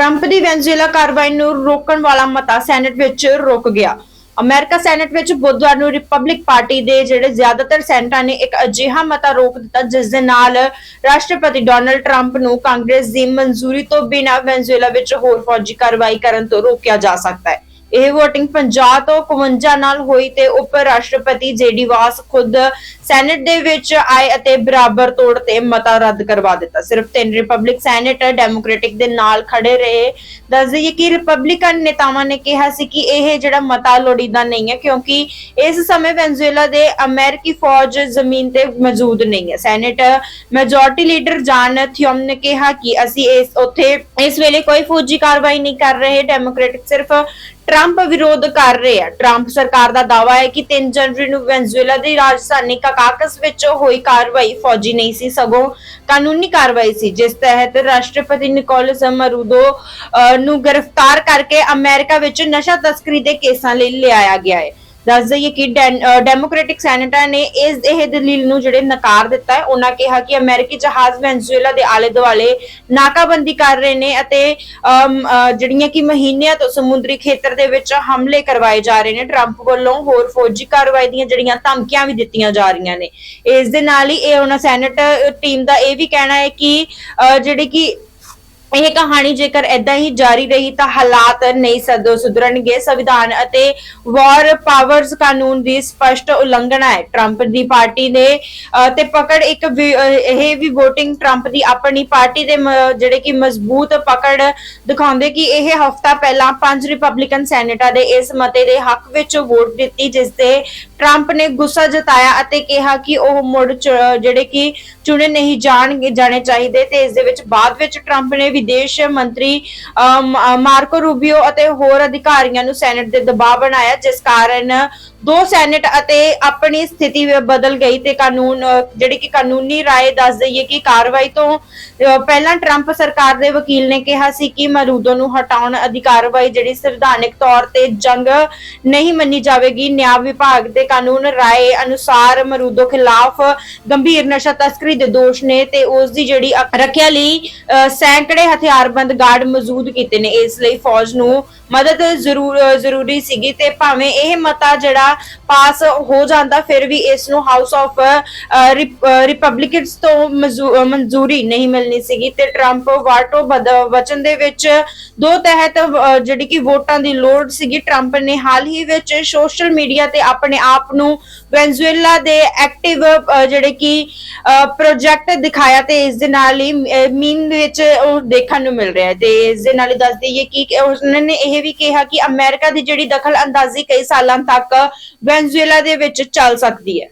Trump ਦੀ Venezuela ਕਾਰਵਾਈ ਨੂੰ ਰੋਕਣ ਵਾਲਾ ਮਤਾ ਸੈਨੇਟ ਵਿੱਚ ਰੁਕ ਗਿਆ। ਅਮਰੀਕਾ ਸੈਨੇਟ ਵਿੱਚ ਬੁੱਧਵਾਰ ਨੂੰ ਰਿਪਬਲਿਕ ਪਾਰਟੀ ਦੇ ਜਿਹੜੇ ਜ਼ਿਆਦਾਤਰ ਸੈਨੇਟਾਂ ਨੇ ਇੱਕ ਅਜਿਹਾ ਮਤਾ ਰੋਕ ਦਿੱਤਾ, ਜਿਸ ਦੇ ਨਾਲ ਰਾਸ਼ਟਰਪਤੀ ਡੋਨਲਡ ਟਰੰਪ ਨੂੰ ਕਾਂਗਰਸ ਦੀ ਮਨਜ਼ੂਰੀ ਤੋਂ ਬਿਨਾਂ ਵੈਨਜ਼ੂਏਲਾ ਵਿੱਚ ਹੋਰ ਫੌਜੀ ਕਾਰਵਾਈ ਕਰਨ ਤੋਂ ਰੋਕਿਆ ਜਾ ਸਕਦਾ ਹੈ। ਇਹ VOTING 50 ਤੋਂ 51 ਨਾਲ ਹੋਈ ਤੇ ਉਪ ਰਾਸ਼ਟਰਪਤੀ ਜੇਡੀ ਵਾਸ ਖੁਦ ਸੈਨੇਟ ਦੇ ਵਿੱਚ ਆਏ ਅਤੇ ਬਰਾਬਰ ਤੋੜ ਤੇ ਮਤਾ ਰੱਦ ਕਰਵਾ ਦਿੱਤਾ। ਸਿਰਫ ਤਿੰਨ ਰਿਪਬਲਿਕ ਸੈਨੇਟਰ ਡੈਮੋਕ੍ਰੈਟਿਕ ਦੇ ਨਾਲ ਖੜੇ ਰਹੇ। ਦੱਸ ਦਈਏ ਕਿ ਰਿਪਬਲਿਕਨ ਨੇਤਾਵਾਂ ਨੇ ਕਿਹਾ ਸੀ ਕਿ ਇਹ ਜਿਹੜਾ ਮਤਾ ਲੋੜੀਂਦਾ ਨਹੀਂ ਹੈ ਕਿਉਂਕਿ ਇਸ ਸਮੇਂ ਵੈਨਜ਼ੂਏਲਾ ਦੇ ਅਮਰੀਕੀ ਫੌਜ ਜ਼ਮੀਨ ਤੇ ਮੌਜੂਦ ਨਹੀਂ ਹੈ। ਸੈਨੇਟ ਮੈਜੋਰਟੀ ਲੀਡਰ ਜਾਨ ਥਿਓਮ ਨੇ ਕਿਹਾ ਕਿ ਅਸੀਂ ਇਸ ਉੱਥੇ ਇਸ ਵੇਲੇ ਕੋਈ ਫੌਜੀ ਕਾਰਵਾਈ ਨਹੀਂ ਕਰ ਰਹੇ। ਡੈਮੋਕ੍ਰੈਟਿਕ ਸਿਰਫ ਟਰੰਪ ਵਿਰੋਧ ਕਰ ਰਹੇ ਆ। ਟਰੰਪ ਸਰਕਾਰ ਦਾ ਦਾਅਵਾ ਹੈ ਕਿ 3 ਜਨਵਰੀ ਨੂੰ ਵੈਨਜ਼ੂਏਲਾ ਦੀ ਰਾਜਧਾਨੀ ਕਾਕਾਕਸ ਵਿੱਚ ਹੋਈ ਕਾਰਵਾਈ ਫੌਜੀ ਨਹੀਂ ਸੀ, ਸਗੋਂ ਕਾਨੂੰਨੀ ਕਾਰਵਾਈ ਸੀ, ਜਿਸ ਤਹਿਤ ਰਾਸ਼ਟਰਪਤੀ ਨਿਕੋਲਸ ਮਰੂਦੋ ਨੂੰ ਗ੍ਰਿਫਤਾਰ ਕਰਕੇ ਅਮਰੀਕਾ ਵਿੱਚ ਨਸ਼ਾ ਤਸਕਰੀ ਦੇ ਕੇਸਾਂ ਲਈ ਲਿਆਇਆ ਗਿਆ ਹੈ। ਦੱਸ ਦਈਏ ਕਿ ਡੈਮੋਕ੍ਰੈਟਿਕ ਸੈਨੇਟਰ ਨੇ ਇਸ ਇਹ ਦਲੀਲ ਨੂੰ ਜਿਹੜੇ ਨਕਾਰ ਦਿੱਤਾ ਹੈ, ਉਹਨਾਂ ਕਿਹਾ ਕਿ ਅਮਰੀਕੀ ਜਹਾਜ਼ ਵੈਨਜ਼ੂਏਲਾ ਦੇ ਆਲੇ ਦੁਆਲੇ ਨਾਕਾਬੰਦੀ ਕਰ ਰਹੇ ਨੇ ਅਤੇ ਜਿਹੜੀਆਂ ਕਿ ਮਹੀਨਿਆਂ ਤੋਂ ਸਮੁੰਦਰੀ ਖੇਤਰ ਦੇ ਵਿੱਚ ਹਮਲੇ ਕਰਵਾਏ ਜਾ ਰਹੇ ਨੇ। ਟਰੰਪ ਵੱਲੋਂ ਹੋਰ ਫੌਜੀ ਕਾਰਵਾਈ ਦੀਆਂ ਜਿਹੜੀਆਂ ਧਮਕੀਆਂ ਵੀ ਦਿੱਤੀਆਂ ਜਾ ਰਹੀਆਂ ਨੇ। ਇਸ ਦੇ ਨਾਲ ਹੀ ਇਹ ਉਹਨਾਂ ਸੈਨੇਟ ਟੀਮ ਦਾ ਇਹ ਵੀ ਕਹਿਣਾ ਹੈ ਕਿ ਜਿਹੜੇ ਕਿ ਇਹ ਕਹਾਣੀ ਜੇਕਰ ਇਦਾਂ ਹੀ ਜਾਰੀ ਰਹੀ ਤਾਂ ਹਾਲਾਤ ਨਹੀਂ ਸਦੋ ਸੁਧਰਨਗੇ। ਸੰਵਿਧਾਨ ਅਤੇ ਵਾਰ ਪਾਵਰਸ ਕਾਨੂੰਨ ਦੀ ਸਪਸ਼ਟ ਉਲੰਘਣਾ ਹੈ। ਟਰੰਪ ਦੀ ਪਾਰਟੀ ਨੇ ਤੇ ਪਕੜ ਇੱਕ ਇਹ ਵੀ VOTING ਟਰੰਪ ਦੀ ਆਪਣੀ ਪਾਰਟੀ ਦੇ ਜਿਹੜੇ ਕਿ ਮਜ਼ਬੂਤ ਪਕੜ ਦਿਖਾਉਂਦੇ ਕਿ ਇਹ ਹਫਤਾ ਪਹਿਲਾਂ ਪੰਜ ਰਿਪਬਲਿਕਨ ਸੈਨੇਟਾਂ ਦੇ ਇਸ ਮਤੇ ਦੇ ਹੱਕ ਵਿੱਚ ਵੋਟ ਦਿੱਤੀ, ਜਿਸ ਤੇ ਟਰੰਪ ਨੇ ਗੁੱਸਾ ਜਤਾਇਆ ਅਤੇ ਕਿਹਾ ਕਿ ਉਹ ਮੁੜ ਜਿਹੜੇ ਕਿ ਚੁਣੇ ਨਹੀਂ ਜਾਣਗੇ, ਜਾਣੇ ਚਾਹੀਦੇ ਤੇ ਇਸ ਦੇ ਵਿੱਚ ਬਾਅਦ ਵਿੱਚ ਟਰੰਪ ਨੇ ਵਿਦੇਸ਼ ਮੰਤਰੀ ਮਾਰਕੋ ਰੂਬੀਓ ਅਤੇ ਹੋਰ ਅਧਿਕਾਰੀਆਂ ਨੂੰ ਸੈਨੇਟ ਦੇ ਦਬਾਅ ਬਣਾਇਆ ਜਿਸ ਕਾਰਨ ਦੋ ਸੈਨੇਟ ਅਤੇ ਆਪਣੀ ਸਥਿਤੀ ਬਦਲ ਗਈ ਤੇ ਕਾਨੂੰਨ ਜਿਹੜੀ ਕਿ ਕਾਨੂੰਨੀ ਰਾਏ ਦੱਸ ਦਈਏ ਕਿ ਕਾਰਵਾਈ ਤੋਂ ਪਹਿਲਾਂ ਟਰੰਪ ਸਰਕਾਰ ਦੇ ਵਕੀਲ ਨੇ ਕਿਹਾ ਸੀ ਕਿ ਮਰੂਦੋ ਨੂੰ ਹਟਾਉਣ ਦੀ ਜਿਹੜੀ ਸੰਵਿਧਾਨਿਕ ਤੌਰ ਤੇ ਜੰਗ ਨਹੀਂ ਮੰਨੀ ਜਾਵੇਗੀ ਨਿਆਂ ਵਿਭਾਗ ਦੇ ਕਾਨੂੰਨ ਰਾਏ ਅਨੁਸਾਰ ਮਰੂਦੋ ਖਿਲਾਫ ਗੰਭੀਰ ਨਸ਼ਾ ਤਸਕਰੀ ਦੇ ਦੋਸ਼ ਨੇ ਤੇ ਉਸ ਦੀ ਜਿਹੜੀ ਰੱਖਿਆ ਲਈ ਅ, ਸੈਂਕੜੇ ਹਥਿਆਰਬੰਦ ਗਾਰਡ ਮੌਜੂਦ ਕੀਤੇ ਨੇ। ਇਸ ਲਈ ਫੌਜ ਨੂੰ ਮਦਦ ਜ਼ਰੂਰ, ਜ਼ਰੂਰੀ ਸੀਗੀ ਤੇ ਭਾਵੇਂ ਇਹ ਮਤਾ ਜਿਹੜਾ ਪਾਸ ਹੋ ਜਾਂਦਾ, ਫਿਰ ਵੀ ਇਸ ਨੂੰ ਹਾਊਸ ਆਫ ਰਿਪਬਲਿਕਨਸ ਤੋਂ ਮਨਜ਼ੂਰੀ ਨਹੀਂ ਮਿਲਣੀ ਸੀਗੀ ਤੇ ਟਰੰਪ ਵਾਟੋ ਵਚਨ ਦੇ ਵਿੱਚ ਦੋ ਤਹਿਤ ਜਿਹੜੀ ਕਿ ਵੋਟਾਂ ਦੀ ਲੋੜ ਸੀਗੀ ਟਰੰਪ ਨੇ ਹਾਲ ਹੀ ਵਿੱਚ ਸੋਸ਼ਲ ਮੀਡੀਆ ਤੇ ਆਪਣੇ ਆਪ ਨੂੰ ਵੈਨਜ਼ੂਏਲਾ ਦੇ ਐਕਟਿਵ ਜਿਹੜੇ ਕਿ ਪ੍ਰੋਜੈਕਟ ਦਿਖਾਇਆ ਤੇ ਇਸ ਦੇ ਨਾਲ ਹੀ ਮੀਨ ਵਿੱਚ ਉਹ ਦੇਖਣ ਨੂੰ ਮਿਲ ਰਿਹਾ ਹੈ। ਤੇ ਇਸ ਦੇ ਨਾਲ ਹੀ ਦੱਸ ਦਈਏ ਕਿ ਉਹਨਾਂ ਨੇ ਇਹ ਵੀ ਕਿਹਾ ਕਿ ਅਮਰੀਕਾ ਦੀ ਜਿਹੜੀ ਦਖਲ ਅੰਦਾਜ਼ੀ ਕਈ ਸਾਲਾਂ ਤੱਕ ਵੈਨਜ਼ੂਏਲਾ ਦੇ ਵਿੱਚ ਚੱਲ ਸਕਦੀ ਹੈ।